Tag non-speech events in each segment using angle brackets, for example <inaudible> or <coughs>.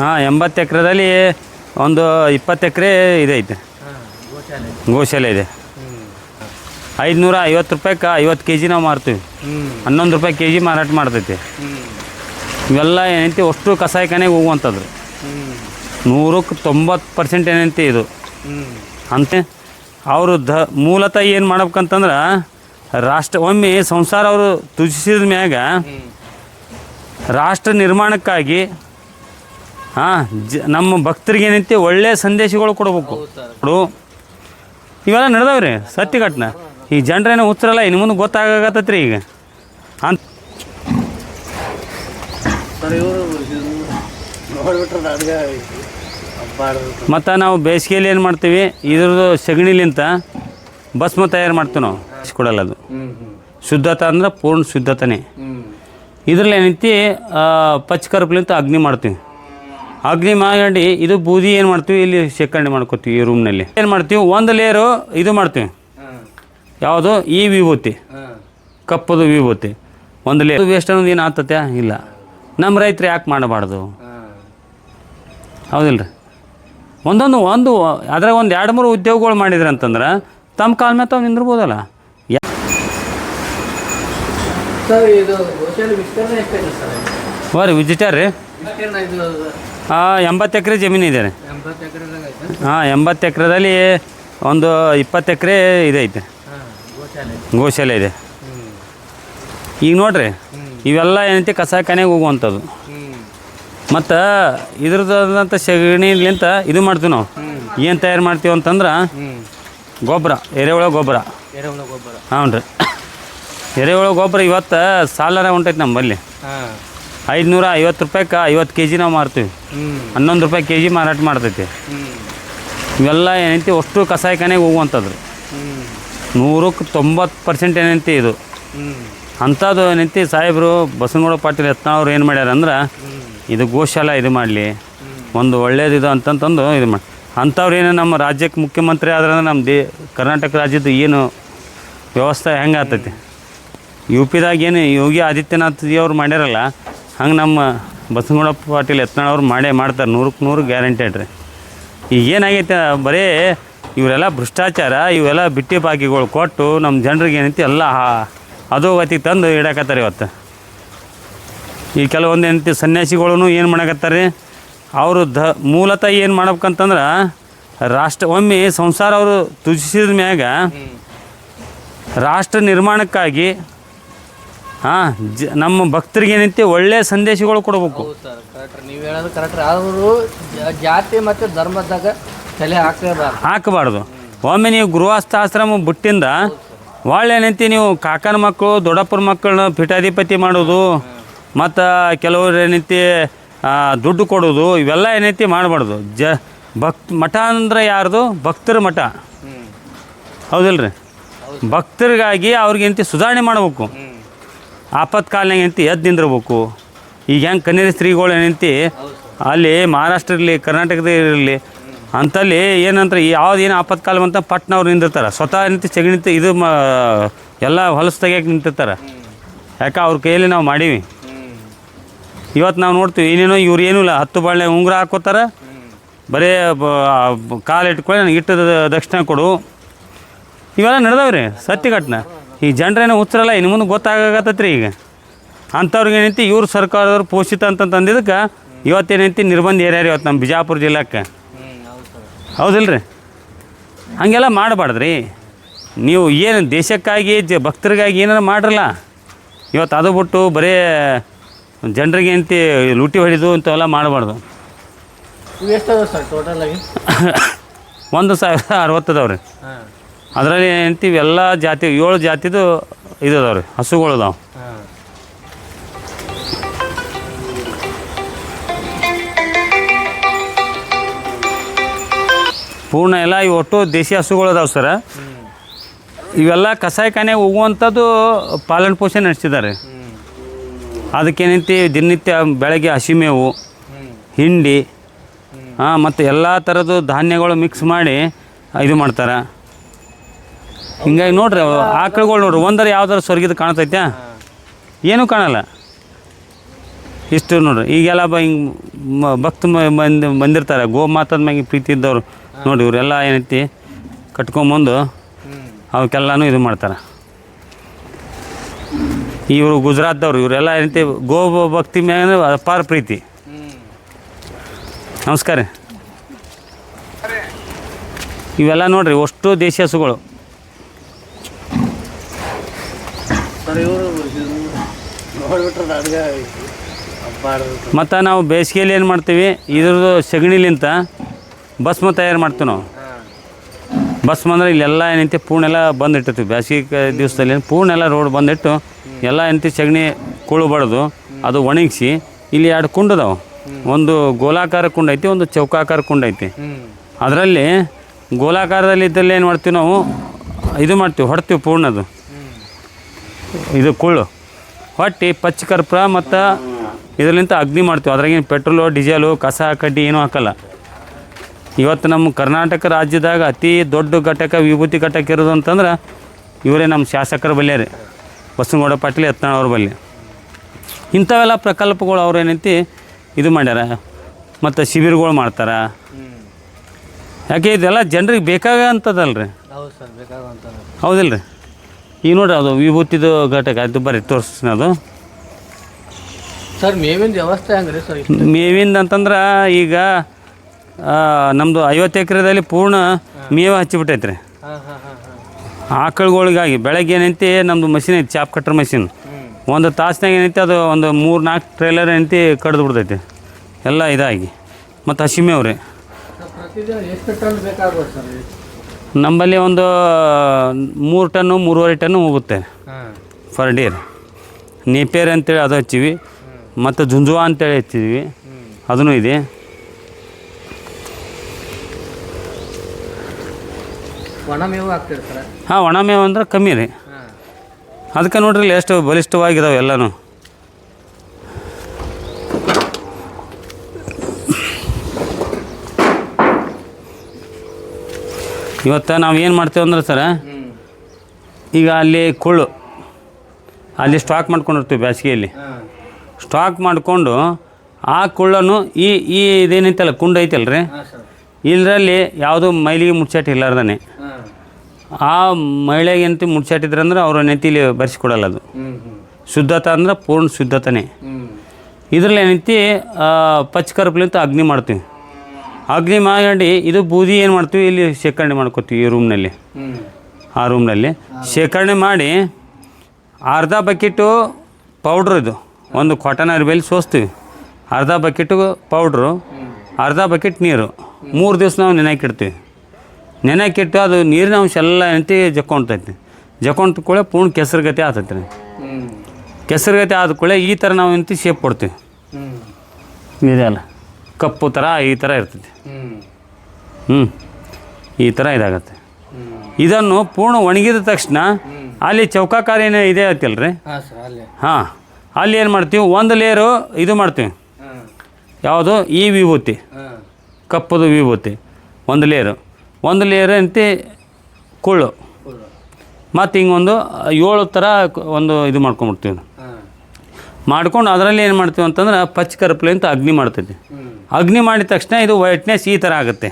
ಹಾಂ ಎಂಬತ್ತು ಎಕರೆದಲ್ಲಿ ಒಂದು ಇಪ್ಪತ್ತು ಎಕರೆ ಇದೈತೆ ಗೋಶಾಲೆ ಇದೆ. ಐದುನೂರ ಐವತ್ತು ರೂಪಾಯಿಗೆ ಐವತ್ತು ಕೆ ಜಿ ನಾವು ಮಾರ್ತೀವಿ. ಹನ್ನೊಂದು ರೂಪಾಯಿ ಕೆ ಜಿ ಮಾರಾಟ ಮಾಡ್ತೈತಿ. ಇವೆಲ್ಲ ಏನೈತಿ ಅಷ್ಟು ಕಸಾಯಿಖಾನೆಗೆ ಹೋಗುವಂಥದ್ದು. ನೂರಕ್ಕೆ ತೊಂಬತ್ತು ಪರ್ಸೆಂಟ್ ಏನೈತಿ ಇದು. ಅಂತೆ ಅವರು ಧ ಮೂಲತಃ ಏನು ಮಾಡ್ಬೇಕಂತಂದ್ರೆ ರಾಷ್ಟ್ರ ಒಮ್ಮೆ ಸಂಸಾರ ಅವರು ತುಜಿಸಿದ ಮ್ಯಾಗ ರಾಷ್ಟ್ರ ನಿರ್ಮಾಣಕ್ಕಾಗಿ ಹಾಂ ಜ ನಮ್ಮ ಭಕ್ತರಿಗೆ ಏನೈತಿ ಒಳ್ಳೆಯ ಸಂದೇಶಗಳು ಕೊಡ್ಬೇಕು. ಕೊಡು. ಇವೆಲ್ಲ ನಡೆದವ್ರಿ ಸತ್ಯ ಘಟನೆ ಈ ಜನರೇನೋ ಹುಚ್ಚರಲ್ಲ ಇನ್ನು ಮುಂದೆ ಗೊತ್ತಾಗತ್ತೈತ್ರಿ ಈಗ. ಅಂತ. ಮತ್ತು ನಾವು ಬೇಸಿಗೆಯಲ್ಲಿ ಏನು ಮಾಡ್ತೀವಿ ಇದ್ರದ್ದು ಸಗಣಿಲಿಂತ ಭಸ್ಮ ತಯಾರು ಮಾಡ್ತೀವಿ ನಾವು. ಕೊಡಲ್ಲ ಅದು. ಶುದ್ಧತೆ ಅಂದ್ರೆ ಪೂರ್ಣ ಶುದ್ಧತನೇ. ಇದ್ರಲ್ಲಿ ಏನೈತಿ ಪಚ್ಕರ್ಪ್ಲಿಂತ ಅಗ್ನಿ ಮಾಡ್ತೀವಿ. ಅಗ್ನಿ ಮಾಡಿ ಇದು ಬೂದಿ ಏನು ಮಾಡ್ತೀವಿ? ಇಲ್ಲಿ ಶೇಖರಣೆ ಮಾಡ್ಕೋತೀವಿ ಈ ರೂಮ್ನಲ್ಲಿ ಏನು ಮಾಡ್ತೀವಿ? ಒಂದು ಲೇಯರು ಇದು ಮಾಡ್ತೀವಿ. ಯಾವುದು? ಈ ವಿಭೂತಿ. ಕಪ್ಪದು ವಿಭೂತಿ. ಒಂದು ಲೇಯರ್ ವೇಸ್ಟ್ ಅನ್ನೋದು ಏನು ಆಗ್ತತೆ? ಇಲ್ಲ. ನಮ್ಮ ರೈತರು ಯಾಕೆ ಮಾಡಬಾರ್ದು? ಹೌದಿಲ್ರಿ. ಹೌದಿಲ್ಲ ರೀ ಒಂದೊಂದು ಒಂದು ಅದ್ರಾಗ ಒಂದು ಎರಡು ಮೂರು ಉದ್ಯೋಗಗಳು ಮಾಡಿದ್ರಿ ಅಂತಂದ್ರೆ ತಮ್ಮ ಕಾಲ ಮೇಲೆ ತಾವು ನಿಂದಿರ್ಬೋದಲ್ಲ? ಸರ್ ಇದು ಗೋಶಾಲೆ ವಿಸ್ತರಣೆ ಎಷ್ಟೈತೆ ಸರ್? ಬರ್ರಿ ವಿಜಿಟರ್ ರೀ. ಎಂಬತ್ತು ಎಕರೆ ಜಮೀನು ಇದೆ ಹಾಂ ಎಂಬತ್ತು ಎಕರೆದಲ್ಲಿ ಒಂದು ಇಪ್ಪತ್ತು ಎಕರೆ ಇದೈತೆ ಗೋಶಾಲೆ ಇದೆ. ಈಗ ನೋಡ್ರಿ, ಇವೆಲ್ಲ ಏನೈತಿ ಕಸಾಖಾನೆಗೆ ಹೋಗುವಂಥದ್ದು. ಹ್ಞೂ ಮತ್ತು ಇದ್ರದಂಥ ಸಗಣಿಲಿಂತ ಇದು ಮಾಡ್ತೀವಿ ನಾವು. ಏನು ತಯಾರು ಮಾಡ್ತೀವಿ ಅಂತಂದ್ರೆ ಗೊಬ್ಬರ, ಎರೆಹುಳ ಗೊಬ್ಬರ. ಹ್ಞೂ ರೀ ಎರೆಹುಳ ಗೊಬ್ಬರ ಇವತ್ತು ಸಾಲನೇ ಹೊಂಟೈತೆ ನಮ್ಮಲ್ಲಿ. ಐದುನೂರ ಐವತ್ತು ರೂಪಾಯಿಗೆ ಐವತ್ತು ಕೆ ಜಿ ನಾವು ಮಾರ್ತೀವಿ. ಹನ್ನೊಂದು ರೂಪಾಯಿ ಕೆ ಜಿ ಮಾರಾಟ ಮಾಡ್ತೈತಿ. ಇವೆಲ್ಲ ಏನೈತಿ ಅಷ್ಟು ಕಸಾಯಿಖಾನೆಗೆ ಹೋಗುವಂಥದ್ದು. ನೂರಕ್ಕೆ ತೊಂಬತ್ತು ಪರ್ಸೆಂಟ್ ಏನೈತಿ ಇದು. ಅಂಥದ್ದು ಏನೈತಿ ಸಾಹೇಬರು ಬಸವನಗೌಡ ಪಾಟೀಲ್ ಯತ್ನಾಳ್ ಏನು ಮಾಡ್ಯಾರ ಅಂದ್ರೆ ಇದು ಗೋಶಾಲ ಇದು ಮಾಡಲಿ. ಒಂದು ಒಳ್ಳೇದಿದು ಅಂತಂತಂದು ಇದು ಮಾಡಿ. ಅಂಥವ್ರು ಏನು ನಮ್ಮ ರಾಜ್ಯಕ್ಕೆ ಮುಖ್ಯಮಂತ್ರಿ ಆದ್ರೆ ನಮ್ಮ ದೇ ಕರ್ನಾಟಕ ರಾಜ್ಯದ ಏನು ವ್ಯವಸ್ಥೆ ಹೆಂಗೆ ಆಗ್ತೈತಿ. ಯು ಪಿದಾಗ ಏನು ಯೋಗಿ ಆದಿತ್ಯನಾಥ್ ಜಿ ಅವ್ರು ಮಾಡ್ಯಾರಲ್ಲ ಹಂಗೆ ನಮ್ಮ ಬಸವಗೌಡಪ್ಪ ಪಾಟೀಲ್ ಎತ್ನಾಳವ್ರು ಅವ್ರು ಮಾಡೇ ಮಾಡ್ತಾರೆ ನೂರಕ್ಕೆ ನೂರು ಗ್ಯಾರಂಟೆಡ್ ರೀ. ಈಗ ಏನಾಗೈತೆ ಬರೀ ಇವರೆಲ್ಲ ಭ್ರಷ್ಟಾಚಾರ ಇವೆಲ್ಲ ಬಿಟ್ಟಿ ಬಾಕಿಗಳು ಕೊಟ್ಟು ನಮ್ಮ ಜನರಿಗೆ ಏನೈತಿ ಎಲ್ಲ ಹಾ- ಅಧೋಗತಿಗೆ ತಂದು ಇಡಕತ್ತಾರೆ ಇವತ್ತು. ಈ ಕೆಲವೊಂದು ಏನೈತಿ ಸನ್ಯಾಸಿಗಳೂ ಏನು ಮಾಡಕತ್ತಾರೆ ಅವರು ಧ ಮೂಲತಃ ಏನು ಮಾಡ್ಬೇಕಂತಂದ್ರೆ ರಾಷ್ಟ್ರ ಒಮ್ಮೆ ಸಂಸಾರ ಅವರು ತುಜಿಸಿದ ಮ್ಯಾಗ ರಾಷ್ಟ್ರ ನಿರ್ಮಾಣಕ್ಕಾಗಿ ಹಾಂ ಜ ನಮ್ಮ ಭಕ್ತರಿಗೆ ಏನೈತಿ ಒಳ್ಳೆಯ ಸಂದೇಶಗಳು ಕೊಡಬೇಕು. ಹೌದು ಸರ್ ಕರೆಕ್ಟ್ ನೀವು ಹೇಳೋದು ಕರೆಕ್ಟ್ ಅವರು ಜಾತಿ ಮತ್ತು ಧರ್ಮದಾಗ ತಲೆ ಹಾಕಬಾರ್ದು ಹಾಕಬಾರ್ದು. ಒಮ್ಮೆ ನೀವು ಗೃಹಸ್ಥಾಶ್ರಮ ಬಿಟ್ಟಿಂದ ಒಳ್ಳೆ ಏನೈತಿ ನೀವು ಕಾಕನ ಮಕ್ಕಳು ದೊಡ್ಡಪ್ಪನ ಮಕ್ಕಳನ್ನ ಪೀಠಾಧಿಪತಿ ಮಾಡೋದು ಮತ್ತು ಕೆಲವರು ಏನೈತಿ ದುಡ್ಡು ಕೊಡೋದು ಇವೆಲ್ಲ ಏನೈತಿ ಮಾಡಬಾರ್ದು. ಜ ಭಕ್ತ ಮಠ ಅಂದ್ರೆ ಯಾರ್ದು? ಭಕ್ತರ ಮಠ. ಹೌದಿಲ್ರಿ? ಭಕ್ತರಿಗಾಗಿ ಅವ್ರಿಗೆ ಏನೈತಿ ಸುಧಾರಣೆ ಮಾಡಬೇಕು. ಆಪತ್ಕಾಲನಾಗ ಏನೈತಿ ಎದ್ದು ನಿಂದಿರ್ಬೇಕು. ಈಗ ಹೆಂಗೆ ಕನ್ಯರ ಸ್ತ್ರೀಗಳು ಏನಂತಿ ಅಲ್ಲಿ ಮಹಾರಾಷ್ಟ್ರ ಇರಲಿ ಕರ್ನಾಟಕದ ಇರಲಿ. ಅಂತಲ್ಲಿ ಏನಂದ್ರೆ ಯಾವ್ದು ಏನು ಆಪತ್ಕಾಲ ಅಂತ ಪಟ್ನವ್ರು ನಿಂತಿರ್ತಾರೆ ಸ್ವತಃ ನಿಂತು ಸಗಣಿ ಇದು ಮ, ಎಲ್ಲ ಹೊಲಸು ತೆಗಿಯಕ್ಕೆ ನಿಂತಿರ್ತಾರೆ. ಯಾಕೆ ಅವ್ರ ಕೈಯಲ್ಲಿ ನಾವು ಮಾಡೀವಿ. ಇವತ್ತು ನಾವು ನೋಡ್ತೀವಿ, ಏನೇನೋ ಇವ್ರು ಏನೂ ಇಲ್ಲ. ಹತ್ತು ಬಾಳೆ ಉಂಗುರ ಹಾಕೋತಾರೆ. ಬರೀ ಕಾಲು ಇಟ್ಕೊಳ್ಳಿ ನನಗೆ ಇಟ್ಟದ ದಕ್ಷಿಣ ಕೊಡು. ಇವೆಲ್ಲ ನಡೆದವ್ರಿ ಸತ್ಯ ಘಟನೆ ಈ ಜನರೇನೋ ಹುಚ್ಚರಲ್ಲ ಇನ್ನು ಮುಂದೆ ಗೊತ್ತಾಗತ್ತೈತ್ರಿ ಈಗ. ಅಂಥವ್ರಿಗೆ ಏನೈತಿ ಇವ್ರ ಸರ್ಕಾರದವ್ರು ಪೋಷಿತ ಅಂತಂದಿದ್ದಕ್ಕೆ ಇವತ್ತೇನೈತಿ ನಿರ್ಬಂಧ ಏರ್ಯಾರ ಇವತ್ತು ನಮ್ಮ ಬಿಜಾಪುರ ಜಿಲ್ಲೆಕ್ಕೆ. ಹ್ಞೂ ಹೌದು ಸರ್ ಹೌದಿಲ್ಲ ರೀ ಹಾಗೆಲ್ಲ ಮಾಡಬಾರ್ದ್ರಿ. ನೀವು ಏನು ದೇಶಕ್ಕಾಗಿ ಜ ಭಕ್ತರಿಗಾಗಿ ಏನಾರು ಮಾಡ್ರಲ್ಲ ಇವತ್ತು ಅದು ಬಿಟ್ಟು ಬರೀ ಜನರಿಗೆ ಏನಂತಿ ಲೂಟಿ ಹೊಡಿದು ಇಂಥವೆಲ್ಲ ಮಾಡಬಾರ್ದು. ಎಷ್ಟು ಎಷ್ಟದ ಸರ್ ಟೋಟಲ್ ಆಗಿ? <coughs> ಒಂದು ಸಾವಿರ ಅರವತ್ತದವ್ರಿ ಹಾಂ. ಅದರಲ್ಲಿ ಅಂತೀವಿ, ಎಲ್ಲ ಜಾತಿ, ಏಳು ಜಾತಿದು ಇದು ಅದಾವೆ ರೀ ಹಸುಗಳು ಅದಾವೆ. ಪೂರ್ಣ ಎಲ್ಲ ಇವು ಒಟ್ಟು ದೇಶಿ ಹಸುಗಳು ಅದಾವೆ ಸರ. ಇವೆಲ್ಲ ಕಸಾಯಖಾನೆ ಹೋಗುವಂಥದ್ದು ಪಾಲನ್ ಪೋಷಣೆ ನಡೆಸಿದ್ದಾರೆ ಅದಕ್ಕೆ ಅದಕ್ಕೇನೈತಿ ದಿನನಿತ್ಯ ಬೆಳಗ್ಗೆ ಹಸಿಮೇವು ಹಿಂಡಿ, ಹಾಂ, ಮತ್ತು ಎಲ್ಲ ಥರದ್ದು ಧಾನ್ಯಗಳು ಮಿಕ್ಸ್ ಮಾಡಿ ಇದು ಮಾಡ್ತಾರೆ. ಹಿಂಗಾಗಿ ನೋಡ್ರಿ ಅವು ಆಕಳುಗಳು ನೋಡ್ರಿ ಒಂದರ ಯಾವ್ದಾರು ಸ್ವರ್ಗಿದ ಕಾಣ್ತೈತೆ ಏನೂ ಕಾಣಲ್ಲ. ಇಷ್ಟು ನೋಡ್ರಿ ಈಗೆಲ್ಲ ಬ ಹಿಂಗೆ ಭಕ್ತ ಬಂದು ಬಂದಿರ್ತಾರೆ ಗೋಮಾತದ ಮ್ಯಾಗೆ ಪ್ರೀತಿ ಇದ್ದವ್ರು. ನೋಡಿ ಇವರೆಲ್ಲ ಏನೈತಿ ಕಟ್ಕೊಂಬಂದು ಅವಕ್ಕೆಲ್ಲನೂ ಇದು ಮಾಡ್ತಾರೆ. ಇವರು ಗುಜರಾತ್ದವ್ರು ಇವರೆಲ್ಲ ಏನೈತಿ ಗೋ ಭಕ್ತಿ ಮ್ಯಾಗ ಅಪಾರ ಪ್ರೀತಿ. ನಮಸ್ಕಾರ ಇವೆಲ್ಲ ನೋಡ್ರಿ ಅಷ್ಟು ದೇಶಿ ಹಸುಗಳು ಸರ್ ಇವರು ನೋಡ್ಬಿಟ್ರೆ ನನಗೆ ಅಬ್ಬಾರ ಮತ್ತು ನಾವು ಬೇಸಿಗೆಯಲ್ಲಿ ಏನು ಮಾಡ್ತೀವಿ? ಇದ್ರದ್ದು ಸಗಣಿಲಿಂತ ಭಸ್ಮ ತಯಾರು ಮಾಡ್ತೀವಿ ನಾವು. ಭಸ್ಮ ಅಂದರೆ ಇಲ್ಲೆಲ್ಲ ಏನೈತಿ ಪೂರ್ಣೆಲ್ಲ ಬಂದಿಟ್ಟಿರ್ತೀವಿ. ಬೇಸಿಗೆ ದಿವಸದಲ್ಲಿ ಪೂರ್ಣ ಎಲ್ಲ ರೋಡ್ ಬಂದಿಟ್ಟು ಎಲ್ಲ ಏನಂತೆ ಸಗಣಿ ಕುಳು ಬಡ್ದು ಅದು ಒಣಗಿಸಿ ಇಲ್ಲಿ ಎರಡು ಕುಂಡ ಅದಾವೆ. ಒಂದು ಗೋಲಾಕಾರ ಕುಂಡ ಐತಿ ಒಂದು ಚೌಕಾಕಾರ ಕುಂಡ ಐತಿ. ಅದರಲ್ಲಿ ಗೋಲಾಕಾರದಲ್ಲಿ ಇದ್ದಲ್ಲಿ ಏನು ಮಾಡ್ತೀವಿ ನಾವು ಇದು ಮಾಡ್ತೀವಿ ಹೊಡ್ತೀವಿ ಪೂರ್ಣದು ಇದು ಕುಳ್ಳು. ಹೊಟ್ಟಿ ಪಚ್ಚ ಕರ್ಪೂರ ಮತ್ತು ಇದರಲ್ಲಿಂತ ಅಗ್ನಿ ಮಾಡ್ತೀವಿ. ಅದ್ರಾಗೇನು ಪೆಟ್ರೋಲು ಡೀಸೆಲು ಕಸ ಕಡ್ಡಿ ಏನೂ ಹಾಕಲ್ಲ. ಇವತ್ತು ನಮ್ಮ ಕರ್ನಾಟಕ ರಾಜ್ಯದಾಗ ಅತಿ ದೊಡ್ಡ ಘಟಕ ವಿಭೂತಿ ಘಟಕ ಇರೋದು ಅಂತಂದ್ರೆ ಇವರೇ ನಮ್ಮ ಶಾಸಕರ ಬಲ್ಯ ರೀ. ಬಸವನಗೌಡ ಪಾಟೀಲ್ ಅವ್ರ ಬಲ್ಲಿ ಇಂಥವೆಲ್ಲ ಪ್ರಕಲ್ಪಗಳು ಅವ್ರು ಏನೈತಿ ಇದು ಮಾಡ್ಯಾರ. ಮತ್ತು ಶಿಬಿರಗಳು ಮಾಡ್ತಾರೆ. ಯಾಕೆ ಇದೆಲ್ಲ ಜನರಿಗೆ ಸರ್ ಬೇಕಾಗುವಂಥ ಹೌದಿಲ್ಲ ರೀ ಈಗ ನೋಡ್ರಿ ಅದು ವಿಭೂತಿದು ಘಟಕ ಅದು ಬರ್ರಿ ತೋರಿಸ್ತೀನಿ ಅದು. ಸರ್ ಮೇವಿನ ವ್ಯವಸ್ಥೆ ಹೆಂಗ್ರಿ ಸರ್ ಮೇವಿಂದ ಅಂತಂದ್ರೆ ಈಗ ನಮ್ಮದು ಐವತ್ತು ಎಕರೆದಲ್ಲಿ ಪೂರ್ಣ ಮೇವು ಹಚ್ಚಿಬಿಟ್ಟೈತೆ ರೀ ಆಕಳುಗಳಿಗಾಗಿ ಬೆಳಗ್ಗೆ ಏನೈತಿ ನಮ್ಮದು ಮಷಿನ್ ಐತಿ ಚಾಪ್ ಕಟ್ಟರ್ ಮಷಿನ್. ಒಂದು ತಾಸ್ನಾಗ ಏನೈತಿ ಅದು ಒಂದು ಮೂರು ನಾಲ್ಕು ಟ್ರೇಲರ್ ಏನೈತಿ ಕಡ್ದು ಬಿಡ್ತೈತಿ ಎಲ್ಲ ಇದಾಗಿ. ಮತ್ತು ಹಸಿ ನಮ್ಮಲ್ಲಿ ಒಂದು ಮೂರು ಟನ್ನು ಮೂರುವರೆ ಟನ್ನು ಹೋಗುತ್ತೆ. ಫರ್ ಡೇರ್ ನೇಪೇರ್ ಅಂತೇಳಿ ಅದು ಹಚ್ಚಿವಿ. ಮತ್ತು ಜುಂಜುವ ಅಂತೇಳಿ ಹಚ್ಚಿದ್ವಿ. ಅದೂ ಇದೆ. ಹಾಂ ಒಣ ಮೇವು ಅಂದ್ರೆ ಕಮ್ಮಿ ರೀ. ಅದಕ್ಕೆ ನೋಡ್ರಿ ಎಷ್ಟು ಬಲಿಷ್ಠವಾಗಿದಾವೆ ಎಲ್ಲನೂ. ಇವತ್ತು ನಾವು ಏನು ಮಾಡ್ತೇವೆ ಅಂದ್ರೆ ಸರ ಈಗ ಅಲ್ಲಿ ಕುಳ್ಳು ಅಲ್ಲಿ ಸ್ಟಾಕ್ ಮಾಡ್ಕೊಂಡಿರ್ತೀವಿ ಬೇಸಿಗೆಯಲ್ಲಿ ಸ್ಟಾಕ್ ಮಾಡಿಕೊಂಡು ಆ ಕುಳ್ಳನ್ನು ಈ ಈ ಇದೇನೈತಲ್ಲ ಕುಂಡ ಐತಲ್ಲ ರೀ ಇದರಲ್ಲಿ ಯಾವುದೂ ಮೈಲಿಗೆ ಮುಚ್ಚಾಟ ಇಲ್ಲಾರ್ದಾನೆ ಆ ಮಹಿಳೆಗೆ ಅಂತ ಮುಚ್ಚಾಟಿದ್ರೆ ಅಂದ್ರೆ ಅವ್ರ ನೆತ್ತಿಲಿ ಬರ್ಸಿಕೊಡಲ್ಲ ಅದು. ಶುದ್ಧತೆ ಅಂದ್ರೆ ಪೂರ್ಣ ಶುದ್ಧತನೇ. ಇದರಲ್ಲಿ ಏನೈತಿ ಪಚ್ಕರ್ಪ್ಲಿಂತ ಅಗ್ನಿ ಮಾಡ್ತೀವಿ. ಅಗ್ನಿ ಮಾಡಿ ಇದು ಬೂದಿ ಏನು ಮಾಡ್ತೀವಿ? ಇಲ್ಲಿ ಶೇಖರಣೆ ಮಾಡ್ಕೋತೀವಿ ಈ ರೂಮ್ನಲ್ಲಿ ಆ ರೂಮ್ನಲ್ಲಿ ಶೇಖರಣೆ ಮಾಡಿ ಅರ್ಧ ಬಕೆಟು ಪೌಡ್ರ್ ಇದು. ಒಂದು ಕಾಟನ್ ಅರ್ಬೆಯಲ್ಲಿ ಸೋಸ್ತೀವಿ. ಅರ್ಧ ಬಕೆಟು ಪೌಡ್ರು ಅರ್ಧ ಬಕೆಟ್ ನೀರು. ಮೂರು ದಿವಸ ನಾವು ನೆನೆಕಿಡ್ತೀವಿ ನೆನೆಕಿಟ್ಟು ಅದು ನೀರಿನ ಅಂಶ ಎಲ್ಲ ಎಂತಿ ಜಕ್ಕೊಂತೈತಿ. ಜಕ್ಕೊಂಡ ಕೂಡ ಪೂರ್ಣ ಕೆಸರುಗತಿ ಆತೈತಿ. ರೀ ಕೆಸರುಗತಿ ಆದ ಕೂಡ ಈ ಥರ ನಾವು ಎಂತಿ ಶೇಪ್ ಕೊಡ್ತೀವಿ. ಇದೆಲ್ಲ ಕಪ್ಪು ಥರ ಈ ಥರ ಇರ್ತೈತಿ. ಹ್ಞೂ ಈ ಥರ ಇದಾಗತ್ತೆ. ಇದನ್ನು ಪೂರ್ಣ ಒಣಗಿದ ತಕ್ಷಣ ಅಲ್ಲಿ ಚೌಕಾಕಾರ ಏನು ಇದೆ ಐತಿಲ್ಲ ರೀ ಹಾಂ. ಅಲ್ಲಿ ಏನು ಮಾಡ್ತೀವಿ? ಒಂದು ಲೇಯರು ಇದು ಮಾಡ್ತೀವಿ. ಯಾವುದು? ಈ ವಿಭೂತಿ. ಕಪ್ಪದು ವಿಭೂತಿ. ಒಂದು ಲೇಯರು ಒಂದು ಲೇಯರ್ ಅಂತೆ ಕುಳ್ಳು. ಮತ್ತು ಹಿಂಗೊಂದು ಏಳು ಥರ ಒಂದು ಇದು ಮಾಡ್ಕೊಂಬಿಡ್ತೀವಿ. ಹಾಂ. ಮಾಡ್ಕೊಂಡು ಅದರಲ್ಲಿ ಏನು ಮಾಡ್ತೀವಿ ಅಂತಂದ್ರೆ ಪಚ್ಚ ಕರ್ಪಲೆ ಅಂತ ಅಗ್ನಿ ಮಾಡ್ತೈತಿ. ಅಗ್ನಿ ಮಾಡಿದ ತಕ್ಷಣ ಇದು ವೈಟ್ನೆಸ್ ಈ ಥರ ಆಗುತ್ತೆ.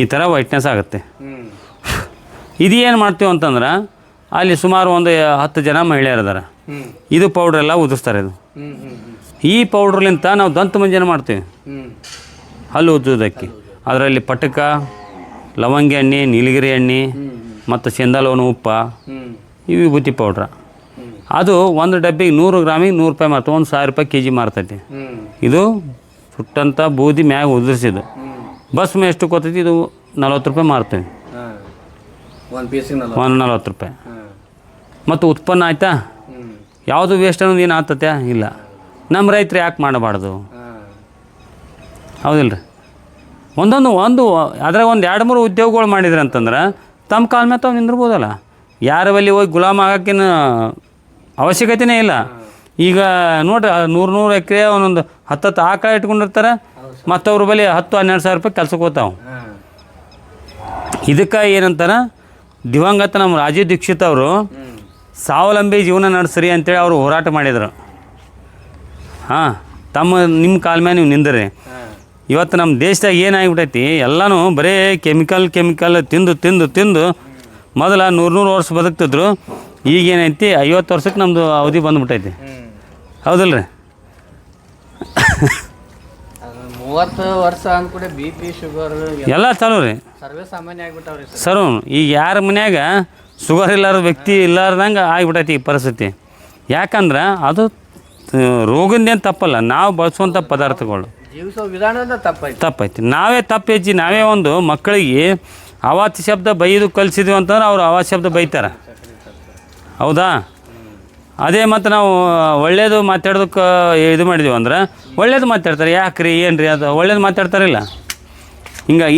ಈ ಥರ ವೈಟ್ನೆಸ್ ಆಗುತ್ತೆ. ಇದು ಏನು ಮಾಡ್ತೀವಿ ಅಂತಂದ್ರೆ, ಅಲ್ಲಿ ಸುಮಾರು ಒಂದು ಹತ್ತು ಜನ ಮಹಿಳೆಯರು ಅದಾರ ಇದು ಪೌಡ್ರ್ ಎಲ್ಲ ಉದಿಸ್ತಾರೆ ಇದು. ಈ ಪೌಡ್ರ್ಲಿಂತ ನಾವು ದಂತ ಮಂಜನ ಮಾಡ್ತೀವಿ. ಹಲ್ಲು ಉಜ್ಜೋದಕ್ಕೆ ಅದರಲ್ಲಿ ಪಟಕ, ಲವಂಗಿ ಎಣ್ಣೆ, ನೀಲಗಿರಿ ಎಣ್ಣೆ, ಮತ್ತು ಸೆಂದಲೋನು ಉಪ್ಪ ಈ ವಿಭೂತಿ ಪೌಡ್ರ ಅದು ಒಂದು ಡಬ್ಬಿಗೆ ನೂರು ಗ್ರಾಮಿಗೆ ನೂರು ರೂಪಾಯಿ ಮಾರ್ತ ಒಂದು ಸಾವಿರ ರೂಪಾಯಿ ಕೆ ಜಿ ಮಾರ್ತೈತಿ ಇದು ಸುಟ್ಟಂಥ ಬೂದಿ ಮ್ಯಾಗ ಉದುರಿಸಿದ್ದು. ಬಸ್ ಮೇ ಎಷ್ಟು ಕೊತ್ತೈತಿ ಇದು ನಲ್ವತ್ತು ರೂಪಾಯಿ ಮಾರ್ತೀವಿ ಒಂದು ನಲ್ವತ್ತು. ರೂಪಾಯಿ. ಮತ್ತು ಉತ್ಪನ್ನ ಆಯ್ತಾ? ಯಾವುದು ವೇಸ್ಟ್ ಅನ್ನೋದು ಏನು ಆಗ್ತತೆ? ಇಲ್ಲ. ನಮ್ಮ ರೈತರು ಯಾಕೆ ಮಾಡಬಾರ್ದು? ಹೌದಿಲ್ಲ ರೀ ಒಂದೊಂದು ಒಂದು ಅದ್ರಾಗ ಒಂದು ಎರಡು ಮೂರು ಉದ್ಯೋಗಗಳು ಮಾಡಿದ್ರಂತಂದ್ರೆ ತಮ್ಮ ಕಾಲ ಮೇಲೆ ತಾವು ನಿಂದಿರ್ಬೋದಲ್ಲ. ಯಾರ ಬಲ್ಲಿ ಹೋಗಿ ಗುಲಾಮ್ ಆಗಕ್ಕಿನ ಅವಶ್ಯಕತೆನೇ ಇಲ್ಲ. ಈಗ ನೋಡ್ರಿ ನೂರು ನೂರು ಎಕರೆ ಒಂದೊಂದು ಹತ್ತತ್ತು ಆಕಳ ಇಟ್ಕೊಂಡಿರ್ತಾರೆ. ಮತ್ತವ್ರ ಬಳಿ ಹತ್ತು ಹನ್ನೆರಡು ಸಾವಿರ ರೂಪಾಯಿ ಕೆಲ್ಸಕ್ಕೆ ಹೋಗ್ತಾವೆ. ಇದಕ್ಕೆ ಏನಂತಾರ, ದಿವಂಗತ ನಮ್ಮ ರಾಜೀವ್ ದೀಕ್ಷಿತ್ ಅವರು ಸ್ವಾವಲಂಬಿ ಜೀವನ ನಡೆಸ್ರಿ ಅಂತೇಳಿ ಅವರು ಹೋರಾಟ ಮಾಡಿದರು. ಹಾಂ, ತಮ್ಮ ನಿಮ್ಮ ಕಾಲ ಮೇಲೆ ನೀವು ನಿಂದ್ರಿ. ಇವತ್ತು ನಮ್ಮ ದೇಶದಾಗ ಏನಾಗ್ಬಿಟ್ಟೈತಿ ಎಲ್ಲನೂ ಬರೀ ಕೆಮಿಕಲ್ ಕೆಮಿಕಲ್ ತಿಂದು ತಿಂದು ತಿಂದು ಮೊದಲ ನೂರು ನೂರು ವರ್ಷ ಬದುಕ್ತಿದ್ರು. ಈಗೇನೈತಿ ಐವತ್ತು ವರ್ಷಕ್ಕೆ ನಮ್ಮದು ಅವಧಿ ಬಂದ್ಬಿಟ್ಟೈತಿ. ಹೌದಲ್ಲ ರೀ ಮೂವತ್ತು ವರ್ಷ ಅಂದ್ಕೂಡೆ ಬಿ ಪಿ ಶುಗರ್ ಎಲ್ಲ ಚಾಲು ರೀ. ಸರ್ವೇ ಸಾಮಾನ್ಯ ಆಗಿಬಿಟ್ಟವ್ರಿ ಸರ್. ಈಗ ಯಾರ ಮನ್ಯಾಗ ಶುಗರ್ ಇಲ್ಲಾರ ವ್ಯಕ್ತಿ ಇಲ್ಲಾರ್ದಂಗೆ ಆಗಿಬಿಟ್ಟೈತಿ ಈ ಪರಿಸ್ಥಿತಿ. ಯಾಕಂದ್ರೆ ಅದು ರೋಗದೇನು ತಪ್ಪಲ್ಲ ನಾವು ಬಳಸುವಂಥ ಪದಾರ್ಥಗಳು. ಜೀವಿಸೋ ವಿಧಾನ ತಪ್ಪೈತಿ. ತಪ್ಪೈತಿ. ನಾವೇ ತಪ್ಪು ಹೆಚ್ಚಿ ನಾವೇ ಒಂದು ಮಕ್ಕಳಿಗೆ ಅವಾತಿ ಶಬ್ದ ಬೈದು ಕಲಿಸಿದ್ವಿ ಅಂತಂದ್ರೆ ಅವ್ರು ಅವಾತಿ ಶಬ್ದ ಬೈತಾರೆ. ಹೌದಾ? ಅದೇ ಮತ್ತು ನಾವು ಒಳ್ಳೇದು ಮಾತಾಡೋದಕ್ಕೆ ಇದು ಮಾಡಿದೀವಿ ಅಂದ್ರೆ, ಒಳ್ಳೇದು ಮಾತಾಡ್ತಾರೆ. ಯಾಕ್ರಿ ಏನು ರೀ ಅದು? ಒಳ್ಳೇದು ಮಾತಾಡ್ತಾರಿಲ್ಲ. ಹಿಂಗಾಗಿ